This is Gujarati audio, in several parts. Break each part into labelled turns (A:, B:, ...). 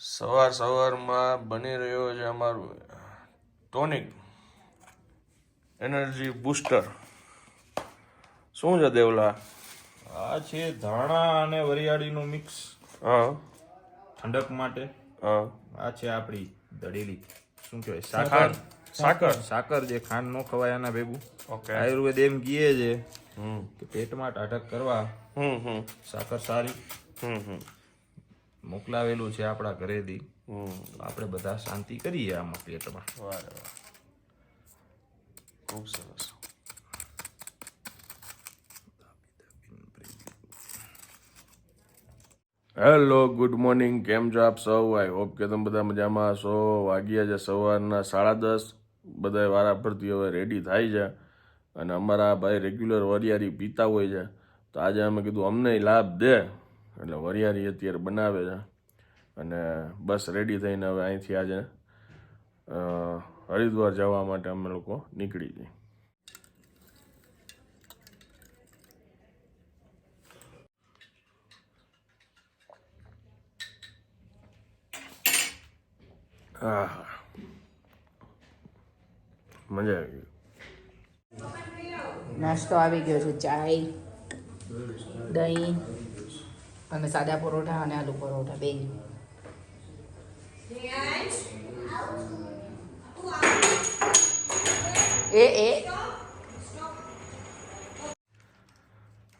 A: સવાર સવારમાં બની રહ્યો છે અમારું ટોનિક એનર્જી બૂસ્ટર શું છે દેવલા?
B: આ છે ધાણા અને વરિયાળીનું મિક્સ
A: હા.
B: ઠંડક માટે.
A: હા.
B: આ છે આપણી દળેલી. શું કહેવાય?
A: સાકર.
B: સાકર. સાકર. જે ખાંડ નો ખવાય એના ભેગું.
A: ઓકે.
B: આયુર્વેદ એમ કહે છે કે પેટમાં ટાઢક કરવા.
A: હમ હમ.
B: સાકર સારી.
A: હમ હમ.
B: મોકલાવેલું છે આપણા ઘરેથી.
A: હમ.
B: આપણે બધા શાંતિ કરીએ આમાં પેટમાં
A: ખૂબ સરસ. હેલો ગુડ મોર્નિંગ કેમ છો આપ સૌ? આઈ હોપ કે તમે બધા મજામાં છો વાગ્યા છે સવારના સાડા દસ. બધા વારા પરથી હવે રેડી થાય છે. અને અમારા ભાઈ રેગ્યુલર વરિયારી પીતા હોય છે. તો આજે અમે કીધું અમને લાભ દે. એટલે વરિયારી અત્યારે બનાવે છે. અને બસ રેડી થઈને હવે અહીંથી આજે હરિદ્વાર જવા માટે અમે લોકો નીકળી જઈએ હા મજા આવી ગઈ.
C: નાસ્તો આવી ગયો છે, ચાય, દહીં. અને સાદા પરોઠા અને આલુ પરોઠા, બે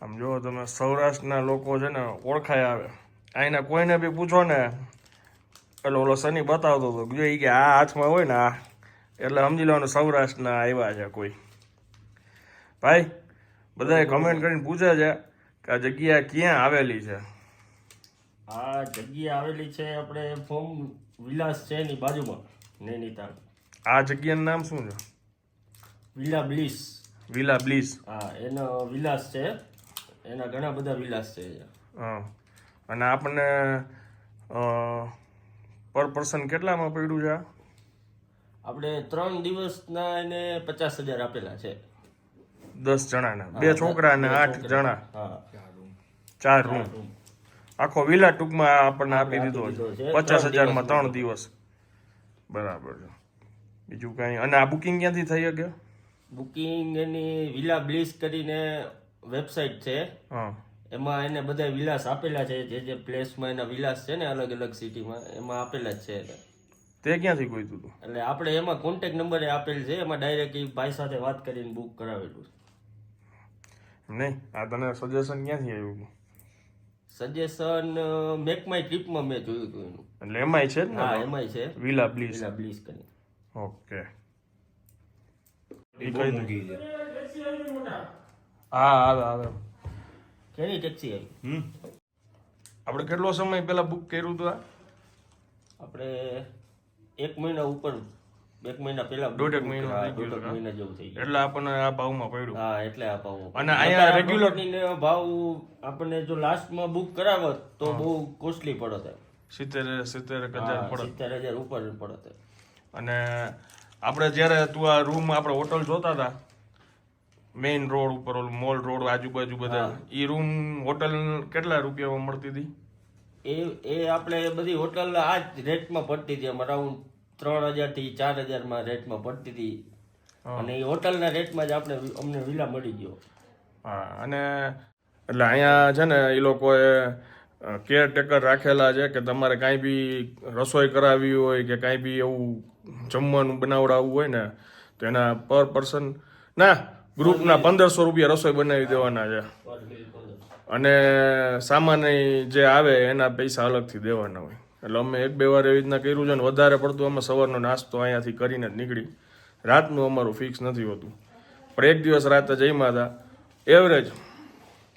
A: આમ જો તમે, સૌરાષ્ટ્રના લોકો છે ને ઓળખાય આવે. અહીંના કોઈને બી પૂછો ને એટલે ઓલો શનિ બતાવતો હતો જો એ કે આ હાથમાં હોય ને આ. એટલે સમજી લેવાનું સૌરાષ્ટ્રના આવ્યા છે કોઈ. ભાઈ બધાએ કમેન્ટ કરીને પૂછે છે કે આ જગ્યા ક્યાં આવેલી છે?
D: આ જગ્યા આવેલી છે આપણે ફોર્મ વિલાસ છે એની બાજુમાં નૈનીતાલ.
A: આ જગ્યાનું નામ શું છે?
D: Villa bliss.
A: Villa bliss.
D: હા એનો વિલાસ છે. એના ઘણા બધા વિલાસ છે
A: હા. અને આપણને પર પર્સન કેટલામાં પડ્યું છે આ?
D: આપણે ત્રણ દિવસના એને પચાસ હજાર આપેલા છે.
A: દસ જણાના. બે છોકરા અને આઠ જણા.
D: હા.
A: ચાર રૂમ. આખો વિલા ટૂંકમાં આપણને આપી દીધો છે. પચાસ હજારમાં ત્રણ દિવસ. બરાબર છે. બીજું કાંઈ? અને આ બુકિંગ ક્યાંથી થઈ શકે?
D: બુકિંગ એની વિલા બ્લિસ કરીને વેબસાઇટ છે.
A: હા.
D: એમાં એને બધા વિલાસ આપેલા છે. જે જે પ્લેસમાં એના વિલાસ છે ને અલગ અલગ સિટીમાં એમાં આપેલા જ છે.
A: તે ક્યાંથી કોઈ હતું
D: એટલે આપણે એમાં કોન્ટેક નંબર આપેલ છે. એમાં ડાયરેક્ટ એ ભાઈ સાથે વાત કરીને બુક કરાવેલું છે.
A: નહીં આ તને સજેશન ક્યાંથી આવ્યું?
D: સજેશન મેક માય ટ્રીપમાં મેં જોયું હતું એનું.
A: એટલે એમાંય છે જ
D: હા
A: ને
D: એમાંય છે.
A: વિલા બ્લીસ
D: વિલા બ્લીસ કરી
A: ઓકે. ઈ કઈ. હા આવે
D: ટેક્સી આવી?
A: આપણે કેટલો સમય પહેલા બુક કર્યું હતું આ?
D: આપણે એક મહિના ઉપર એક મહિના પહેલા
A: દોઢેક. મહિનો
D: દોઢેક મહિના જેવું થઈ ગયું.
A: એટલે આપણને આ ભાવમાં પડ્યું.
D: હા એટલે આ ભાવ.
A: અને અહીંયા
D: રેગ્યુલર ભાવ આપણને જો લાસ્ટમાં બુક કરાવત તો બહુ કોસ્ટલી પડત
A: સિત્તેર સિત્તેર હજાર પડે
D: સિત્તેર હજાર ઉપર પડત
A: અને આપણે જ્યારે તું આ રૂમ આપણે હોટલ જોતા હતા મેઇન રોડ ઉપર ઓલું મોલ રોડ આજુબાજુ બધા એ રૂમ હોટલ કેટલા રૂપિયામાં મળતી હતી?
D: એ એ આપણે બધી હોટલ આ જ રેટમાં પડતી હતી અમારા અરાઉન્ડ ત્રણ હજારથી ચાર હજારમાં રેટમાં પડતી હતી. અને એ હોટલના રેટમાં જ આપણે અમને વિલા મળી ગયો.
A: હા અને એટલે અહીંયા છે ને એ લોકોએ કેરટેકર રાખેલા છે કે તમારે કાંઈ બી રસોઈ કરાવવી હોય કે કાંઈ બી એવું જમવાનું બનાવડાવવું હોય ને તો એના પર પર્સન ના ગ્રુપના પંદરસો રૂપિયા રસોઈ બનાવી દેવાના છે. અને સામાન જે આવે એના પૈસા અલગથી દેવાના હોય. એટલે અમે એક બે વાર એવી રીતના કર્યું છે ને વધારે પડતું અમે સવારનો નાસ્તો અહીંયાથી કરીને જ નીકળી રાતનું અમારું ફિક્સ નથી હોતું. પણ એક દિવસ રાતે જમ્યા હતા. એવરેજ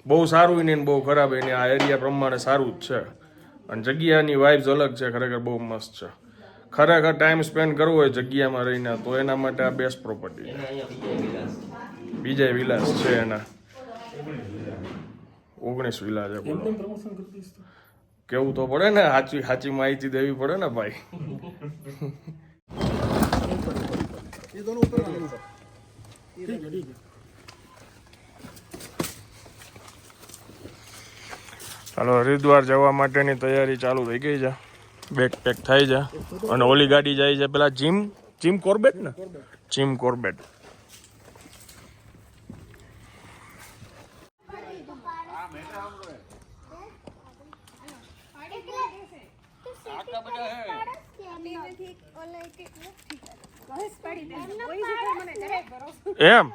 A: બહુ સારું નહીં ને બહુ ખરાબ નહીં આ એરિયા પ્રમાણે સારું જ છે. અને જગ્યાની વાઇબ્સ અલગ છે ખરેખર બહુ મસ્ત છે. ખરેખર ટાઈમ સ્પેન્ડ કરવો હોય જગ્યામાં રહીને તો એના માટે આ બેસ્ટ પ્રોપર્ટી
D: એને વિલાસ.
A: બીજા વિલાસ છે એના. ઓગણીસ વિલા છે બોલો. કેવું તો પડે ને? સાચી સાચી માહિતી દેવી પડે ને ભાઈ? ચાલો હરિદ્વાર જવા માટેની તૈયારી ચાલુ થઈ ગઈ છે. બેક પેક થઈ છે. અને ઓલી ગાડી જાય છે. પેલા જીમ જીમ કોર્બેટ ને? Jim Corbett. એમ.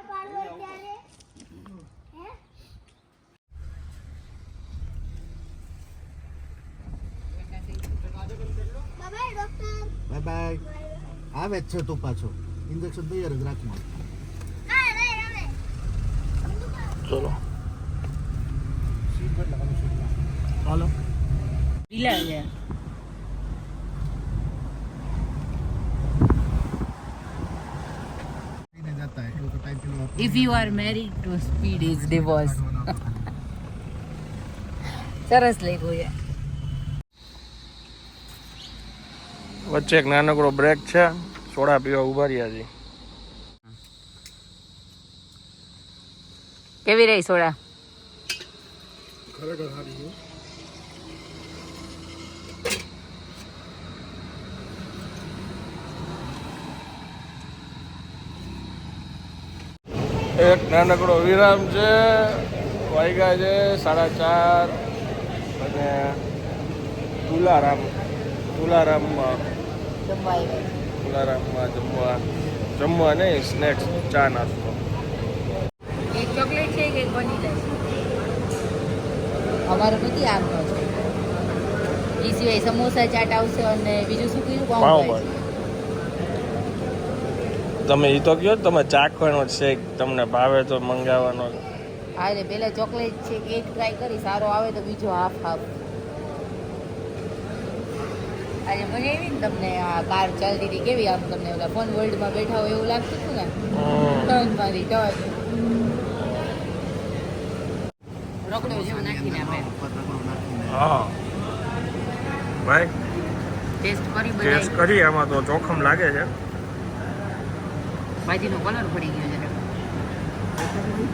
E: બાય બાય આવે છે તું પાછો ઇન્જેક્શન તૈયાર જ રાખવાનું
A: ચલો.
E: હાલો
C: પીલા
E: લઈને જતા એટલું તો
C: you are if to to speed is સરસ લખ્યું છે
A: વચ્ચે એક નાનકડો બ્રેક છે. સોડા પીવા ઊભા રહ્યા છે.
C: કેવી રહી સોડા?
A: એક નાનકડો વિરામ છે. વાઈગા છે સાડા ચાર અને તુલારામ તુલારામમાં.
C: જમવા
A: તુલારામમાં જમવા જમવા નહીં સ્નેક્સ ચા નાસ્તો.
C: એક ચોકલેટ છે કે વનીલા છે? અમારે બધી આમ છે એ સિવાય સમોસા ચાટ આવશે અને બીજું શું કીધું
A: પાઉંભાજી. તમે એ તો કહો તમે ચાખવાનો છે તમને ભાવે તો મંગાવવાનો.
C: હા એટલે પેલા ચોકલેટ છે કે એક ટ્રાય કરી સારો આવે તો બીજો હાફ હાફ. આજે મજા આવી ને તમને આ કાર ચાલતી હતી કેવી આમ તમને ઓલા ફોન વર્લ્ડમાં બેઠા હોય એવું લાગતું હતું ને. ટર્ન મારી ટર્ન રોકડો જેવો નાખીને આપે
A: હા. ભાઈ
C: ટેસ્ટ કરી
A: ટેસ્ટ કરી આમાં તો જોખમ લાગે છે.
C: ભાજીનો કલર પડી ગયો છે.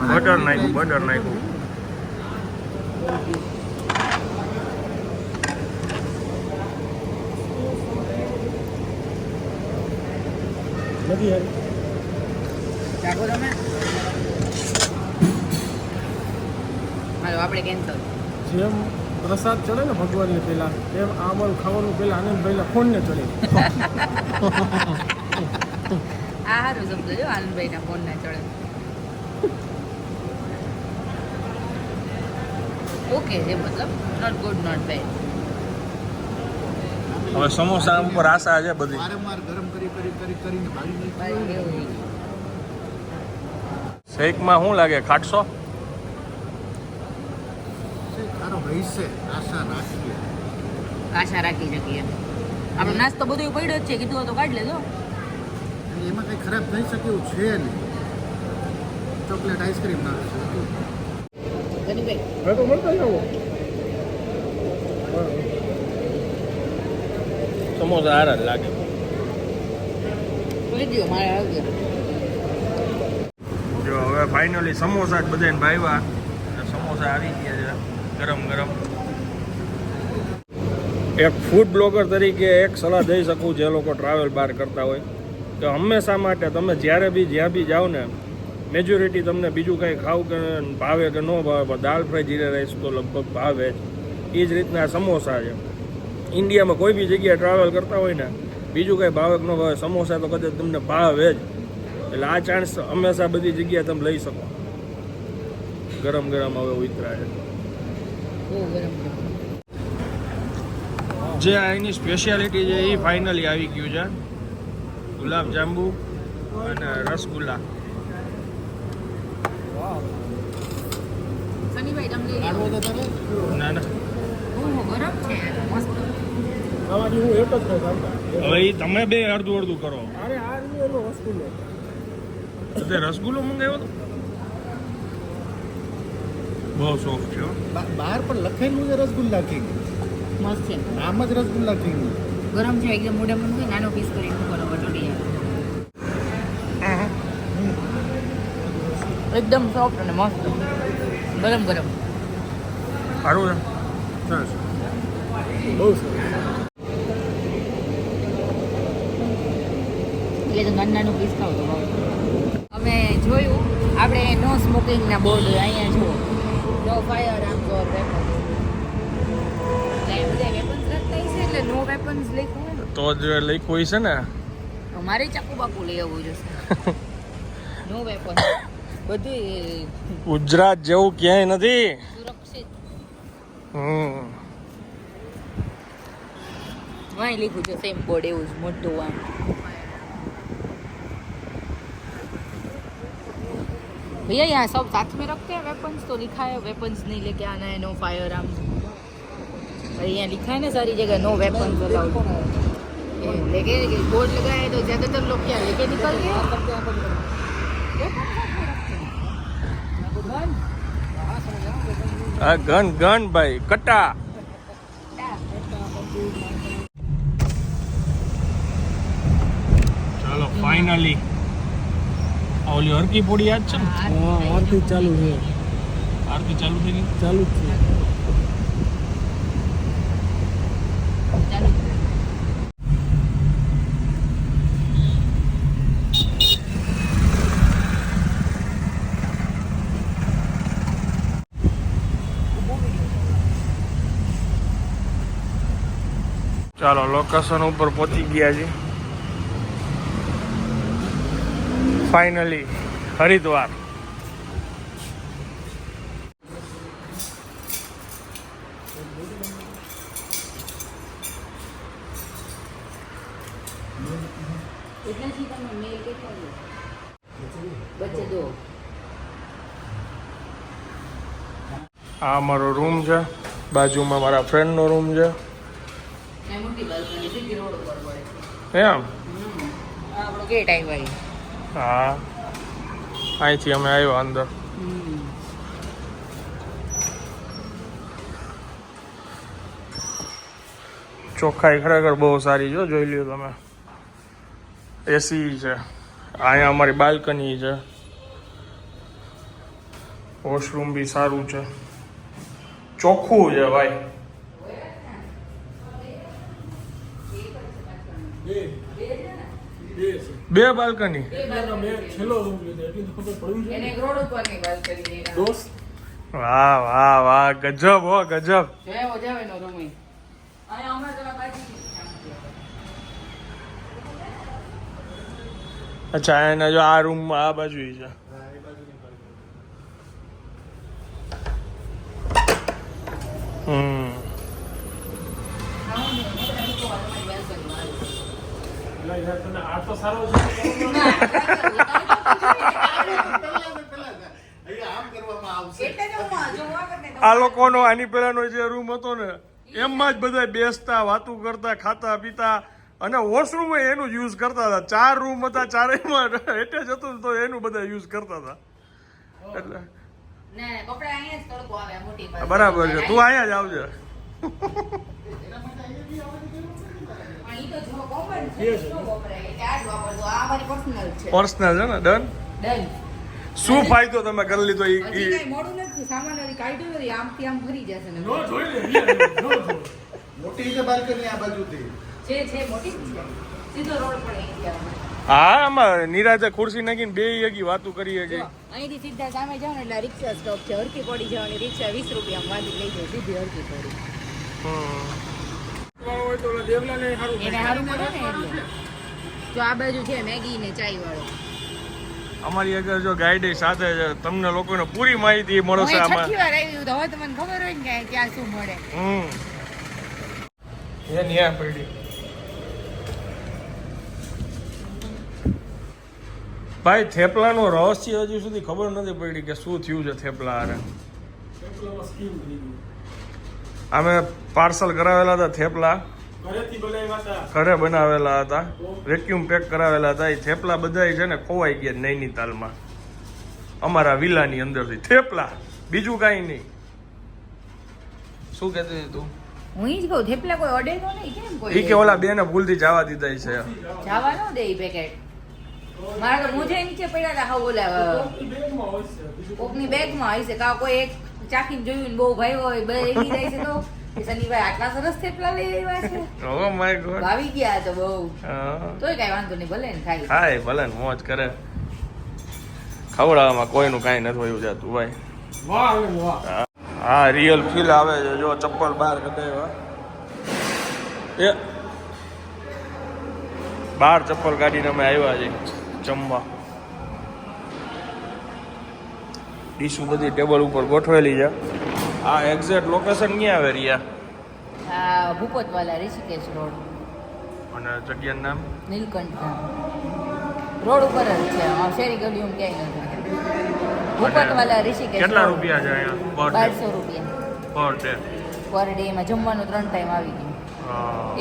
A: બટર નાખ્યું બટર નાખ્યું.
C: આપણે કેન્સલ
F: જેમ પ્રસાદ ચડે ને ભગવાનને પેલા એમ આ અમારું ખાવાનું પેલા ફોન ફોનને ચડે.
C: આ સારું સમજો જો આનંદભાઈના ફોન ના ચડે. ઓકે છે મતલબ નોટ ગુડ નોટ બેડ
A: હવે સમોસા ઉપર આશા છે બધી.
E: વારંવાર ગરમ કરી કરી કરી કરીને ભારી નાખ્યું.
A: શેકમાં શું લાગે?
E: રહેશે આશા રાખીએ
C: આશા રાખી શકીએ. આપણો નાસ્તો બધું પડ્યો જ છે કીધું તો કાઢ લેજો.
E: એમાં કંઈ ખરાબ થઈ શકે એવું છે નહીં. ચોકલેટ આઈસ્ક્રીમ નાખે છે.
F: હવે તો મળતા જાઓ.
A: સમોસા હારા જ લાગે. જો હવે ફાઇનલી સમોસા જ બધાને ભાવ્યા. અને સમોસા આવી ગયા છે ગરમ ગરમ. એક ફૂડ બ્લોગર તરીકે એક સલાહ દઈ શકું જે લોકો ટ્રાવેલ બહાર કરતા હોય. કે હંમેશા માટે તમે જ્યારે બી જ્યાં બી જાઓ ને મેજોરિટી તમને બીજું કંઈ ખાવું કે ભાવે કે ન ભાવે પણ દાલ ફ્રાય જીરા રાઈસ તો લગભગ ભાવે જ. એ જ રીતના સમોસા છે. ઇન્ડિયામાં કોઈ બી જગ્યાએ ટ્રાવેલ કરતા હોય ને બીજું કંઈ ભાવે કે ન ભાવે સમોસા તો કદાચ તમને ભાવે જ. એટલે આ ચાન્સ હંમેશા બધી જગ્યાએ તમે લઈ શકો. ગરમ ગરમ હવે ઉતરા છે
C: છે
A: જે એની સ્પેશિયાલિટી છે એ ફાઇનલી આવી ગયું છે. ગુલાબ જાંબુ અને રસગુલ્લા. ના ના. હવે તમે બે અડધું અડધું કરો. તો રસગુલ્લો મંગાવ્યો તો? બહુ શોખ છે
E: બહાર પણ લખેલું છે રસગુલ્લા કિંગ
C: મસ્ત છે.
E: આમ જ રસગુલ્લા કિંગ
C: ગરમ છે એકદમ મોઢામાં નાનો પીસ કરીને એકદમ સોફ્ટ અને મસ્ત. ગરમ ગરમ.
A: સારું છે. સરસ.
F: બહુ સરસ.
C: એટલે નાનું પીસ ખાવ તો અમે જોયું આપણે નો સ્મોકિંગના બોર્ડ અહીંયા જુઓ. No firearms for weapons no weapons લખ્યું
A: તો જ લઈ લખ્યું છે ને.
C: મારે ચાકુ બાકુ લઈ આવવું જોશે. નો વેપન્સ બધું
A: ગુજરાત જેવું ક્યાંય નથી
C: સુરક્ષિત
A: હમ
C: વાંય લીધું છે સેમ બોર્ડ એવું જ મોટું આમ भैया यहाँ सब साथ में रखते हैं वेपन्स तो लिखा है वेपन्स नहीं लेके आना है नो फायर आर्म्स और यहाँ लिखा है ना सारी जगह नो वेपन्स अलाउड लेके बोर्ड लगा है तो ज्यादातर लोग क्या लेके निकल गए
A: આ ઘન ઘન ભાઈ કટા. ચાલો ફાઇનલી ઓલી હરકી પોડી યાદ છે ને?
F: હા આરતી ચાલુ છે.
A: આરતી ચાલુ થઈ ગઈ?
F: ચાલુ જ છે.
C: ચાલો
A: લોકેશન ઉપર પહોંચી ગયા છે ફાઇનલી હરિદ્વાર. આ અમારો રૂમ છે. બાજુમાં મારા ફ્રેન્ડનો રૂમ છે
C: એ મોટી બાલ્કની સીધી રોડ ઉપર પડે
A: એમ
C: આપણો ગેટ આવ્યો
A: હા અહીંથી અમે આવ્યા અંદર ચોખ્ખાઈ ખરેખર બહુ સારી જો જોઈ લ્યો તમે એસી છે અહીંયા અમારી બાલ્કની છે વોશરૂમ બી સારું છે ચોખ્ખું છે ભાઈ બે બાલ્કની
F: એટલાનો મેં છેલ્લો રૂમ લીધો એટલી તો ખબર પડવી જોઈએ
C: એને એક રોડ ઉપરની બાલ્કની છે.
F: બાલ્કની
A: વાહ વાહ વાહ ગજબ હો ગજબ. અચ્છા એના જો આ રૂમ આ બાજુ છે. હમ
F: એટલે યાર તને આ તો સારો છે
E: અહીંયા આમ કરવામાં આવશે
C: એટલે જ હું જોવા કરને
A: આ લોકોનો આની પહેલાનો જે રૂમ હતો ને એમાં જ બધા બેસતા વાતું કરતા ખાતા પીતા અને વોશરૂમ એનું યુઝ કરતા હતા. ચાર રૂમ હતા ચારેયમાં એટેચ હતું ને તો એનું બધા યુઝ કરતા હતા. એટલે
C: ના ના કપડા અહીંયા જ તડકો આવે આ મોટી બાલ્કની.
A: બરાબર છે. તું અહીંયા જ આવજે.
C: પર્સનલ છે
A: ને? ડન
C: ડન
A: શું ફાયદો તમે કરી લીધો? એ
C: કઈ મોડું નથી. સામાન હજી કાઢ્યું નથી. આમથી આમ ભરી જશે ને.
F: જો જોઈ લે.
E: મોટી છે બાલ્કની આ બાજુથી.
C: છે છે મોટી છે. સીધો રોડ આવે.
A: હા આમાં નિરાજે ખુરશી નાખીને બે યગી વાતો કરી હકી.
C: અહીંથી સીધા સામે જાવ ને એટલે આ રિક્ષા સ્ટોપ છે. હરકી પડી જવાની રિક્ષા વીસ રૂપિયામાં વાંધી લઈ જાય સીધી હરકી પડી.
F: વાળો
C: એને સારું પડે ને એટલે. જો આ બાજુ છે મેગી ને ચાય વાળો.
A: અમારી આગળ જો ગાઈડ સાથે તમને લોકોને પૂરી માહિતી મળશે આમાં
C: છઠ્ઠી વાર આવી તો હવે તમને ખબર હોય ને કે ક્યાં શું મળે.
A: હમ. એ ન્યા પડી. ભાઈ થેપલાનું રહસ્ય હજી સુધી ખબર નથી પડી કે શું થયું છે થેપલા
F: સ્કીમ થઈ ગઈ.
A: અમે પાર્સલ કરાવેલા હતા થેપલા.
F: ઘરેથી બનાવ્યા હતા.
A: ઘરે બનાવેલા હતા. વેક્યુમ પેક કરાવેલા હતા. એ થેપલા બધા છે ને ખોવાઈ ગયા નૈનીતાલમાં. અમારા વિલાની અંદરથી. થેપલા. બીજું કાંઈ નહીં. શું કહેતી હતી તું?
C: હું ઈ જ કહું થેપલા કોઈ ઓર્ડર તો નહીં કેમ કોઈ
A: એ કે ઓલા બેને ભૂલથી જવા દીધા છે.
C: જવા ન દે ઈ પેકેટ મારા તો મુજે નીચે પડ્યા હતા હા ઓલા
F: કોકની બેગમાં હોય છે બીજું
C: કોકની બેગમાં હશે કા કોઈ એક ચાખીને જોયું ને બહુ ભાઈ હોય બે એની જાય છે તો. કે સનીભાઈ આટલા સરસ થેપલા લઈ આવ્યા છે.
A: Oh my god.
C: ભાવી ગયા તો બહુ.
A: હા.
C: તોય કઈ વાંધો નહીં ભલે ને ખાઈ
A: હાય ભલે ને મોજ કરે. ખવડાવવામાં કોઈનું કાંઈ નથી હોયું જાતું ભાઈ.
F: વાહ આનંદ વાહ
A: હા રિયલ ફીલ આવે છે. જો ચપ્પલ બહાર કઢાવ્યા. એ. બહાર ચપ્પલ કાઢીને અમે આવ્યા છીએ જમવા. ડીશું બધી ટેબલ ઉપર ગોઠવેલી છે. આ એક્ઝેક્ટ લોકેશન ક્યાં આવે રહ્યા
C: આ ભૂપતવાલા ઋષિકેશ રોડ.
A: અને જગ્યાનું નામ?
C: નીલકંઠ ધામ. રોડ ઉપર જ છે. શેરી ગલીઓમાં ક્યાંય નથી. ભૂપતવાલા ઋષિકેશ
A: કેટલા રૂપિયા છે અહીંયા?
C: બારસો રૂપિયા.
A: પર ડે
C: પર ડે એમાં જમવાનું ત્રણ ટાઈમ આવી ગયું.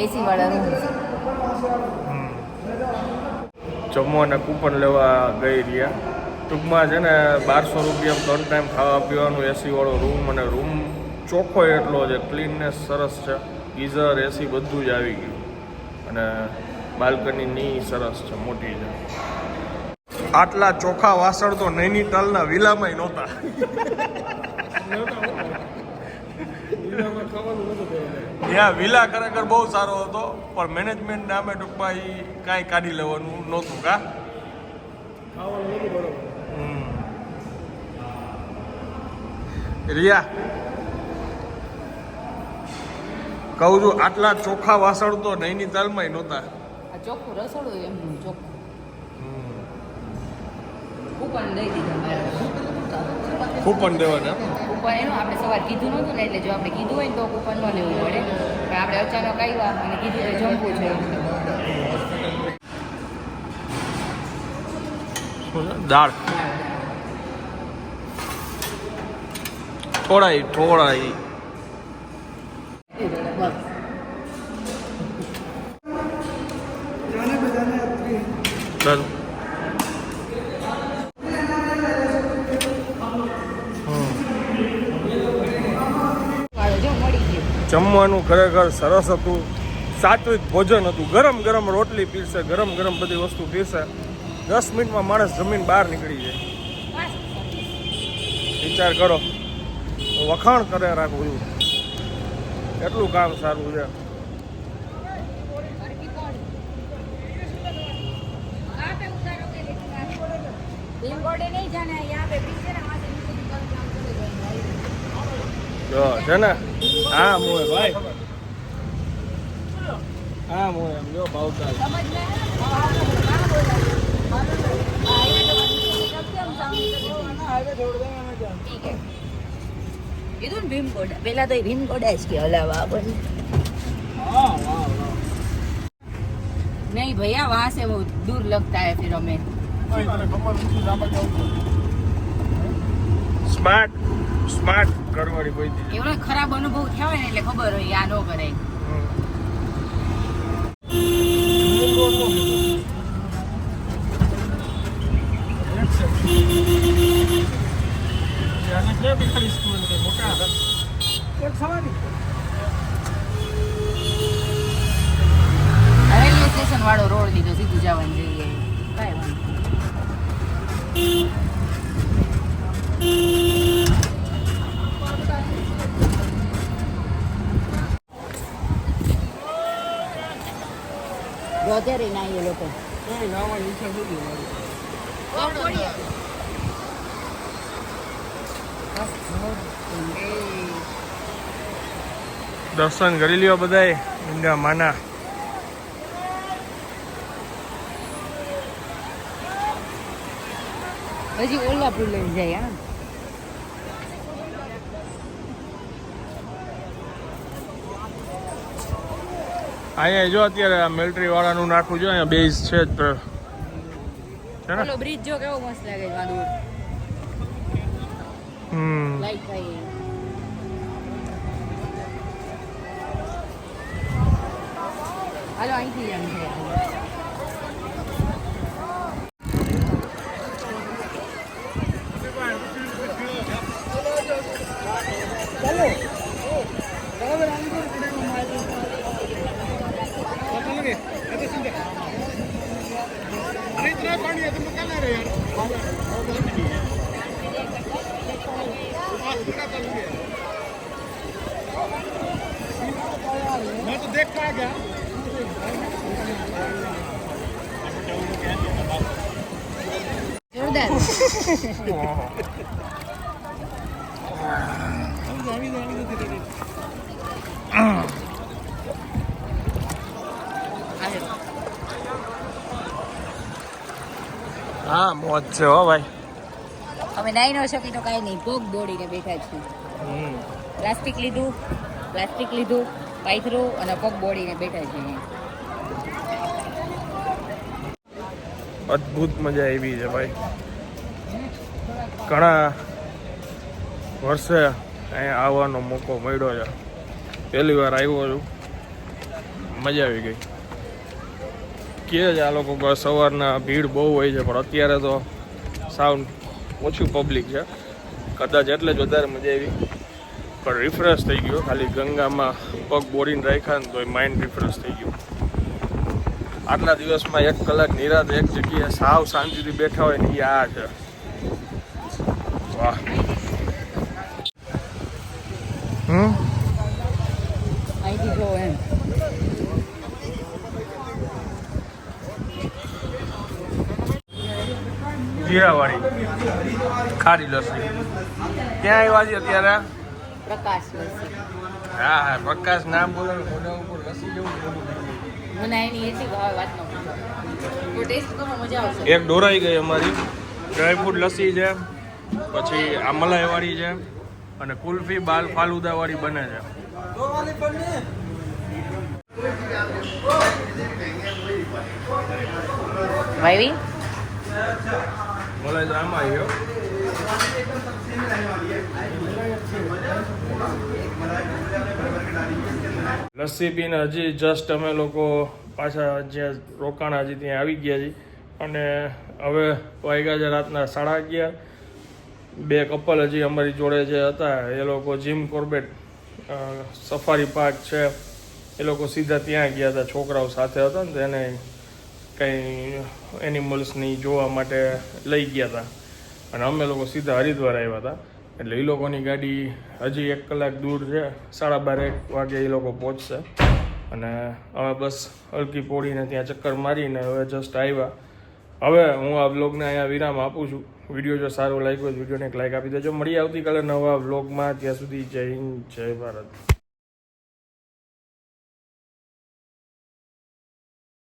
C: એસી વાળા રૂમ. છે
A: જમવાના કૂપન લેવા ગઈ રહ્યા ટૂંકમાં છે ને બારસો રૂપિયા ત્રણ ટાઈમ ખાવા પીવાનું એસીવાળો રૂમ અને રૂમ ચોખ્ખો એટલો છે ક્લીનનેસ સરસ છે. ગીઝર એસી બધું જ આવી ગયું. અને બાલ્કની ની સરસ છે, મોટી છે. આટલા ચોખ્ખા વાસણ તો નૈનીતાલના નહોતા.
F: વિલામાં દેવાનું
A: ત્યાં વિલા ખરેખર બહુ સારો હતો, પણ મેનેજમેન્ટ નામે ટૂંકમાં એ કાંઈ કાઢી લેવાનું નહોતું, કા?
F: ખાવાનું બરોબર
A: રિયા. કહું છું આટલા ચોખ્ખા વાસણ તો નૈનીતાલમાં નહોતા.
C: આ ચોખ્ખું રસોડું એમનું ચોખ્ખું. કૂપન દઈ દીધા
A: કૂપન દેવાના
C: કૂપન એનું આપણે સવાર કીધું નહોતું ને એટલે જો આપણે કીધું હોય ને તો કૂપન ન લેવું પડે. પણ આપણે અચાનક આવ્યા અને કીધું કે જમવું છે?
A: દાળ. થોડાઈ
C: બસ
A: ચાલો જમવાનું ખરેખર સરસ હતું. સાત્વિક ભોજન હતું. ગરમ ગરમ રોટલી પીરસે, ગરમ ગરમ બધી વસ્તુ પીરસે. દસ મિનિટમાં માણસ જમીન બહાર નીકળી જાય. વિચાર કરો. વખાણ કરે રાખવું એટલું કામ સારું છે. છે. ને? હા મોય ભાઈ. હા મોય એમ જો
C: ભાવતાલ. ભીમગોડા પેલા તો ભીમગોડા જ કે હલાવા આપણને નહીં ભૈયા વહાં સે બહુ દૂર લગતા હે ફિર હમે
A: સ્માર્ટ સ્માર્ટ ઘરવાળી કોઈ
C: એવડો ખરાબ અનુભવ થયો ને એટલે ખબર હોય આ ન કરાય. સીધું જઈએ કાંઈ રોજે ના એ લોકો.
F: ઈચ્છા નથી
A: દર્શન કરી લ્યો બધાએ ઇન્ડિયા માના.
C: હજી ઓલાપુર લઈને જાય હા.
A: અહીંયા જો અત્યારે મિલિટરી વાળાનું નાખવું જો અહીંયા બેઝ છે જ. છે ને?
C: બ્રિજ જો કેવો મસ્ત લાગે છે વાંદુર
A: હમ.
C: લાઈટ થાય હાલો અહીંથી मैं तो देख पाया गया जोरदार
A: હા મોજ છે હો ભાઈ.
C: અમે નાઈ ન શકી તો કાંઈ નહીં. ભોગ દોડીને બેઠા છીએ. પ્લાસ્ટિક લીધું પ્લાસ્ટિક લીધું પાયથરું અને પગ બોડીને બેઠા છીએ
A: અદ્ભુત મજા આવી છે ભાઈ. ઘણા વર્ષે અહીંયા આવવાનો મોકો મળ્યો છે. પહેલી વાર આવ્યો છું. મજા આવી ગઈ. કે જ આ લોકો સવારના ભીડ બહુ હોય છે પણ અત્યારે તો સાવ ઓછું પબ્લિક છે. કદાચ એટલે જ વધારે મજા આવી. પણ રિફ્રેશ થઈ ગયો ખાલી ગંગામાં પગ બોરીને રાખ્યા ને તો માઇન્ડ રિફ્રેશ થઈ ગયું. આટલા દિવસમાં એક કલાક નિરાત એક જગ્યાએ સાવ શાંતિથી બેઠા હોય ને એ આ છે. વાહ. હમ?
C: અહીંથી જો એમ.
A: જીરાવાળી. ખારી લસ્સી. ક્યાં આવ્યા છે અત્યારે?
C: પ્રકાશ લસ્સી.
A: હા હા પ્રકાશ નામ બોલે મોઢા ઉપર લસ્સી જેવું એક ડોરાઈ ગઈ અમારી. ડ્રાયફ્રૂટ લસ્સી છે પછી આ મલાઈવાળી છે અને કુલ્ફી બાલ ફાલુદાવાળી બને છે.
C: ભાઈ
A: તો આમાં આવ્યો લસ્સી પીને હજી જસ્ટ અમે લોકો પાછા જ્યાં રોકાણ હજી ત્યાં આવી ગયા છીએ. અને હવે વાગ્યા છે રાતના સાડા અગિયાર. બે કપલ હજી અમારી જોડે જે હતા, એ લોકો જીમ કોર્બેટ સફારી પાર્ક છે. એ લોકો સીધા ત્યાં ગયા હતા, છોકરાઓ સાથે હતા ને તેને કંઈ એનિમલ્સની જોવા માટે લઈ ગયા હતા અને અમે લોકો સીધા હરિદ્વાર આવ્યા હતા એટલે એ લોકોની ગાડી હજી એક કલાક દૂર છે. સાડા બાર, એક વાગે એ લોકો પહોંચશે. અને અમે બસ હલકી પોડીને ત્યાં ચક્કર મારીને હવે જસ્ટ આવ્યા. હવે હું આ બ્લોગને અહીંયા વિરામ આપું છું. વીડિયો જો સારો લાગ્યો હોય વિડીયોને એક લાઈક આપી દેજો. મળીએ આવતીકાલે નવા બ્લોગમાં ત્યાં સુધી જય હિન્દ, જય ભારત.